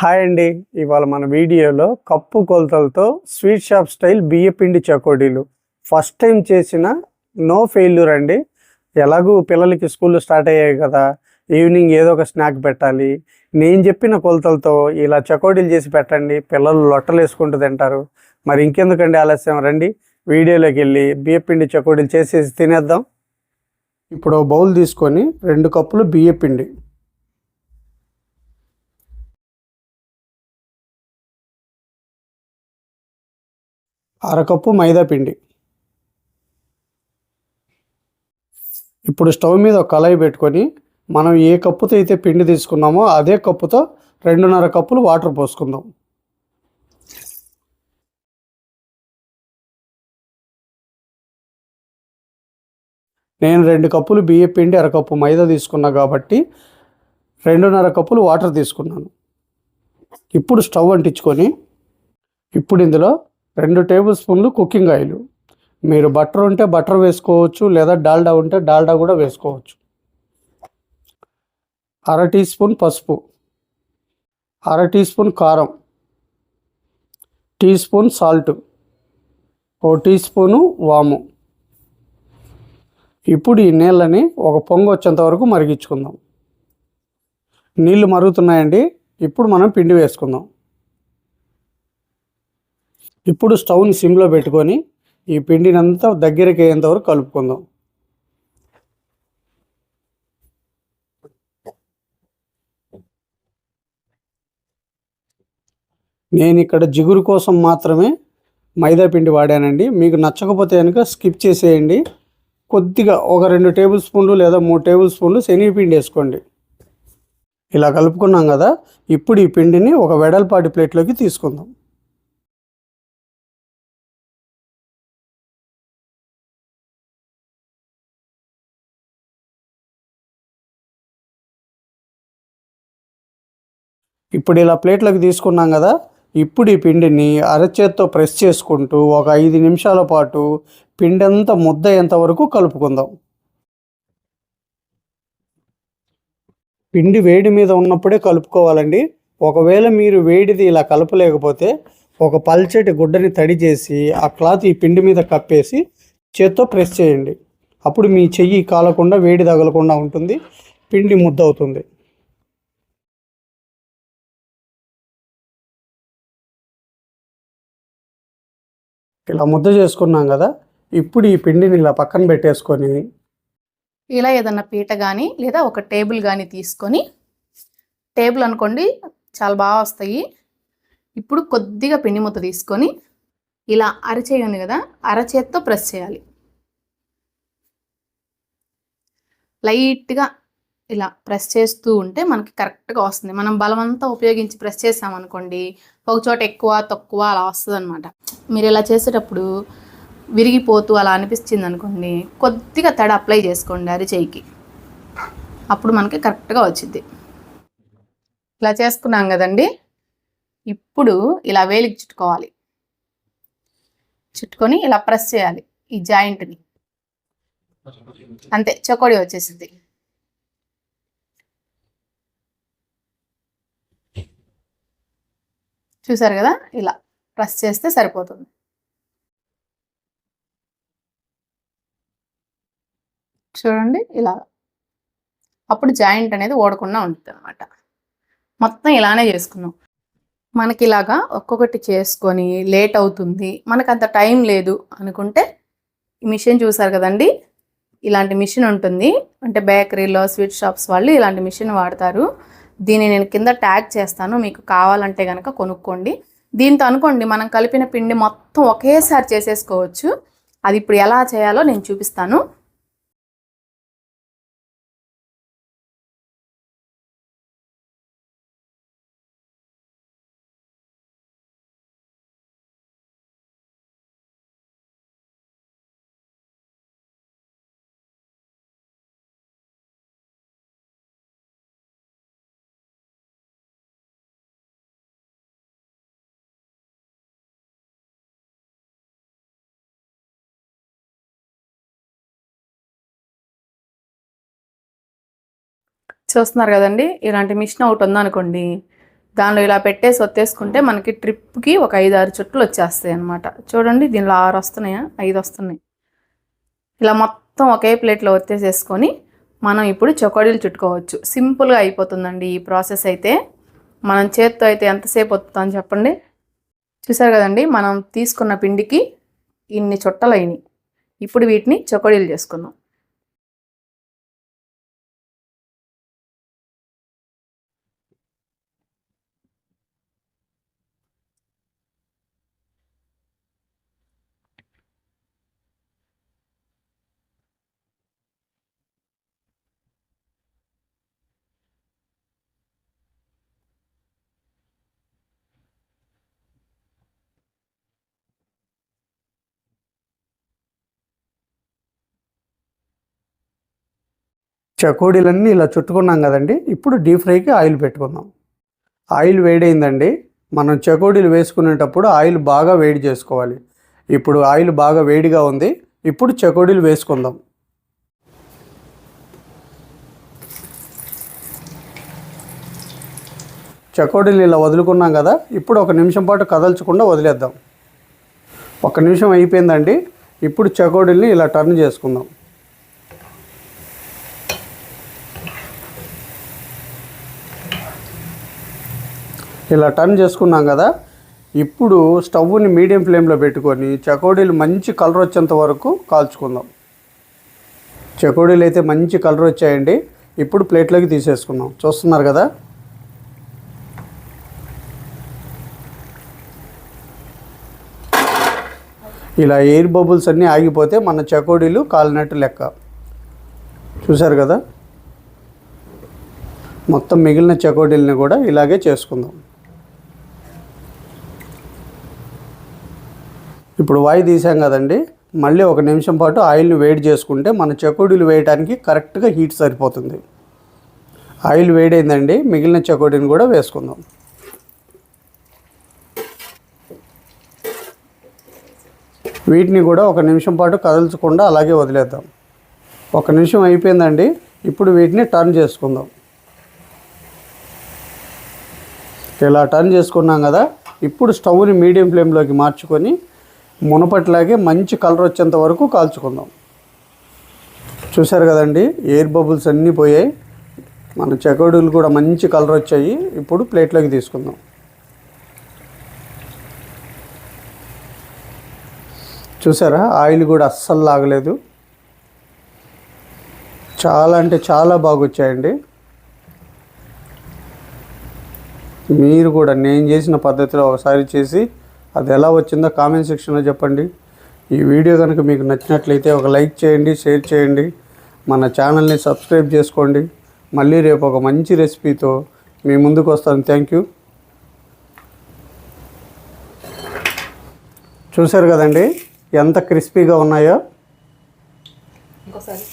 Hi అండి. ఇవాళ మన వీడియోలో కప్పు కొలతలతో స్వీట్ షాప్ స్టైల్ బియ్యపిండి చకోడీలు. ఫస్ట్ టైం చేసిన నో ఫెయిల్యూర్ అండి. ఎలాగూ పిల్లలకి స్కూల్ స్టార్ట్ అయ్యాయి కదా. ఈవినింగ్ ఏదో ఒక స్నాక్ పెట్టాలి. నేను చెప్పిన కొలతలతో ఇలా చకోడీలు చేసి పెట్టండి. పిల్లలు లొట్టలు వేసుకుంటూ తింటారు. మరి ఇంకెందుకండి ఆలస్యం? రండి. వీడియోలోకి వెళ్ళి బియ్యపిండి చకోడీలు చేసేసి తినేద్దాం. ఇప్పుడు బౌల్ తీసుకొని రెండు కప్పులు బియ్యపిండి అరకప్పు మైదా పిండి. ఇప్పుడు స్టవ్ మీద ఒక కళాయి పెట్టుకొని మనం ఏ కప్పుతో అయితే పిండి తీసుకున్నామో అదే కప్పుతో రెండున్నర కప్పులు వాటర్ పోసుకుందాం. నేను రెండు కప్పులు బియ్య పిండి అరకప్పు మైదా తీసుకున్నా కాబట్టి రెండున్నర కప్పులు వాటర్ తీసుకున్నాను. ఇప్పుడు స్టవ్ అంటించుకొని ఇప్పుడు ఇందులో రెండు టేబుల్ స్పూన్లు కుకింగ్ ఆయిల్. మీరు బటర్ ఉంటే బటర్ వేసుకోవచ్చు లేదా డాల్డా ఉంటే డాల్డా కూడా వేసుకోవచ్చు. అర టీ స్పూన్ పసుపు అర టీ స్పూన్ కారం టీ స్పూన్ సాల్ట్ ఓ టీ స్పూను వాము. ఇప్పుడు ఈ నీళ్ళని ఒక పొంగు వచ్చేంత వరకు మరిగించుకుందాం. నీళ్ళు మరుగుతున్నాయండి ఇప్పుడు మనం పిండి వేసుకుందాం. ఇప్పుడు స్టవ్ని సిమ్లో పెట్టుకొని ఈ పిండిని అంతా దగ్గరికి అయ్యేంత వరకు కలుపుకుందాం. నేను ఇక్కడ జిగురు కోసం మాత్రమే మైదా పిండి వాడానండి. మీకు నచ్చకపోతే కనుక స్కిప్ చేసేయండి. కొద్దిగా ఒక రెండు టేబుల్ స్పూన్లు లేదా మూడు టేబుల్ స్పూన్లు శనగపిండి వేసుకోండి. ఇలా కలుపుకున్నాం కదా ఇప్పుడు ఈ పిండిని ఒక వెడల్పాటి ప్లేట్లోకి తీసుకుందాం. ఇప్పుడు ఇలా ప్లేట్లోకి తీసుకున్నాం కదా ఇప్పుడు ఈ పిండిని అరచేత్తో ప్రెస్ చేసుకుంటూ ఒక ఐదు నిమిషాల పాటు పిండి అంతా ముద్ద అయ్యేంత వరకు కలుపుకుందాం. పిండి వేడి మీద ఉన్నప్పుడే కలుపుకోవాలండి. ఒకవేళ మీరు వేడిది ఇలా కలపలేకపోతే ఒక పల్చటి గుడ్డని తడి చేసి ఆ క్లాత్ ఈ పిండి మీద కప్పేసి చేత్తో ప్రెస్ చేయండి. అప్పుడు మీ చెయ్యి కాలకుండా వేడి తగలకుండా ఉంటుంది పిండి ముద్ద అవుతుంది ఇలా ముద్ద చేసుకున్నాం కదా ఇప్పుడు ఈ పిండిని ఇలా పక్కన పెట్టేసుకొని ఇలా ఏదన్నా పీట కానీ లేదా ఒక టేబుల్ కానీ తీసుకొని టేబుల్ అనుకోండి చాలా బాగా వస్తాయి. ఇప్పుడు కొద్దిగా పిండి ముద్ద తీసుకొని ఇలా అరచేయి ఉంది కదా అరచేత్తో ప్రెస్ చేయాలి. లైట్గా ఇలా ప్రెస్ చేస్తూ ఉంటే మనకి కరెక్ట్గా వస్తుంది. మనం బలమంతా ఉపయోగించి ప్రెస్ చేసామనుకోండి ఒక చోట ఎక్కువ తక్కువ అలా వస్తుంది అనమాట మీరు ఇలా చేసేటప్పుడు విరిగిపోతూ అలా అనిపించింది అనుకోండి కొద్దిగా తడి అప్లై చేసుకోండి అరిచేయికి అప్పుడు మనకి కరెక్ట్గా వచ్చింది ఇలా చేసుకున్నాం కదండి. ఇప్పుడు ఇలా వేలికి చుట్టుకోవాలి. చుట్టుకొని ఇలా ప్రెస్ చేయాలి ఈ జాయింట్ని. అంతే చకోడి వచ్చేసింది చూసారు కదా? ఇలా ప్రెస్ చేస్తే సరిపోతుంది. చూడండి ఇలా. అప్పుడు జాయింట్ అనేది ఓడకుండా ఉంటుంది అనమాట మొత్తం ఇలానే చేసుకున్నాం మనకి ఇలాగా ఒక్కొక్కటి చేసుకొని లేట్ అవుతుంది. మనకు అంత టైం లేదు అనుకుంటే ఈ మిషన్ చూసారు కదండి? ఇలాంటి మిషన్ ఉంటుంది. అంటే బేకరీలో స్వీట్ షాప్స్ వాళ్ళు ఇలాంటి మిషన్ వాడతారు. దీన్ని నేను కింద ట్యాగ్ చేస్తాను. మీకు కావాలంటే కనుక కొనుక్కోండి. దీంతో అనుకోండి మనం కలిపిన పిండి మొత్తం ఒకేసారి చేసేసుకోవచ్చు. అది ఇప్పుడు ఎలా చేయాలో నేను చూపిస్తాను. చూస్తున్నారు కదండి. ఇలాంటి మిషన్ ఒకటి ఉందనుకోండి దానిలో ఇలా పెట్టేసి ఒత్తేసుకుంటే మనకి ట్రిప్కి ఒక ఐదు ఆరు చుట్టలు వచ్చేస్తాయి అనమాట చూడండి దీనిలో ఆరు వస్తున్నాయా? ఐదు వస్తున్నాయి. ఇలా మొత్తం ఒకే ప్లేట్లో ఒత్తేసేసుకొని మనం ఇప్పుడు చొకోడీలు చుట్టుకోవచ్చు. సింపుల్గా అయిపోతుందండి ఈ ప్రాసెస్ అయితే. మనం చేత్తో అయితే ఎంతసేపు వస్తుందని చెప్పండి? చూసారు కదండి మనం తీసుకున్న పిండికి ఇన్ని చుట్టలు అయినాయి ఇప్పుడు వీటిని చొకోడీలు చేసుకుందాం. చకోడీలన్నీ ఇలా చుట్టుకున్నాం కదండి. ఇప్పుడు డీప్ ఫ్రైకి ఆయిల్ పెట్టుకుందాం. ఆయిల్ వేడైందండి. మనం చకోడీలు వేసుకునేటప్పుడు ఆయిల్ బాగా వేడి చేసుకోవాలి. ఇప్పుడు ఆయిల్ బాగా వేడిగా ఉంది. ఇప్పుడు చకోడీలు వేసుకుందాం. చకోడీలు ఇలా వదులుకున్నాం కదా. ఇప్పుడు ఒక నిమిషం పాటు కదల్చకుండా వదిలేద్దాం. ఒక నిమిషం అయిపోయిందండి. ఇప్పుడు చకోడీల్ని ఇలా టర్న్ చేసుకుందాం. ఇలా టర్న్ చేసుకున్నాం కదా ఇప్పుడు స్టవ్ని మీడియం ఫ్లేమ్లో పెట్టుకొని చకోడీలు మంచి కలర్ వచ్చేంత వరకు కాల్చుకుందాం. చకోడీలు అయితే మంచి కలర్ వచ్చాయండి ఇప్పుడు ప్లేట్లోకి తీసేసుకుందాం. చూస్తున్నారు కదా? ఇలా ఎయిర్ బబుల్స్ అన్నీ ఆగిపోతే మన చకోడీలు కాలినట్టు లెక్క. చూశారు కదా? మొత్తం మిగిలిన చకోడీలని కూడా ఇలాగే చేసుకుందాం. ఇప్పుడు వాయి తీసాం కదండి మళ్ళీ ఒక నిమిషం పాటు ఆయిల్ని వేడి చేసుకుంటే మన చకోడీలు వేయడానికి కరెక్ట్గా హీట్ సరిపోతుంది. ఆయిల్ వేడైందండి మిగిలిన చకోడీని కూడా వేసుకుందాం. వీటిని కూడా ఒక నిమిషం పాటు కదల్చకుండా అలాగే వదిలేద్దాం. ఒక నిమిషం అయిపోయిందండి ఇప్పుడు వీటిని టర్న్ చేసుకుందాం. ఇలా టర్న్ చేసుకున్నాం కదా ఇప్పుడు స్టవ్ని మీడియం ఫ్లేమ్లోకి మార్చుకొని మునపట్లాగే మంచి కలర్ వచ్చేంత వరకు కాల్చుకుందాం. చూశారు కదండి ఎయిర్ బబుల్స్ అన్నీ పోయాయి. మన చకోడీలు కూడా మంచి కలర్ వచ్చాయి. ఇప్పుడు ప్లేట్లోకి తీసుకుందాం. చూసారా ఆయిల్ కూడా అస్సలు లాగలేదు. చాలా అంటే చాలా బాగా వచ్చాయండి మీరు కూడా నేను చేసిన పద్ధతిలో ఒకసారి చేసి అది ఎలా వచ్చిందో కామెంట్ సెక్షన్లో చెప్పండి. ఈ వీడియో కనుక మీకు నచ్చినట్లయితే ఒక లైక్ చేయండి షేర్ చేయండి. మన ఛానల్ని సబ్స్క్రైబ్ చేసుకోండి. మళ్ళీ రేపు ఒక మంచి రెసిపీతో మీ ముందుకు వస్తాను. థ్యాంక్ యూ చూశారు కదండి? ఎంత క్రిస్పీగా ఉన్నాయో? ఇంకోసారి.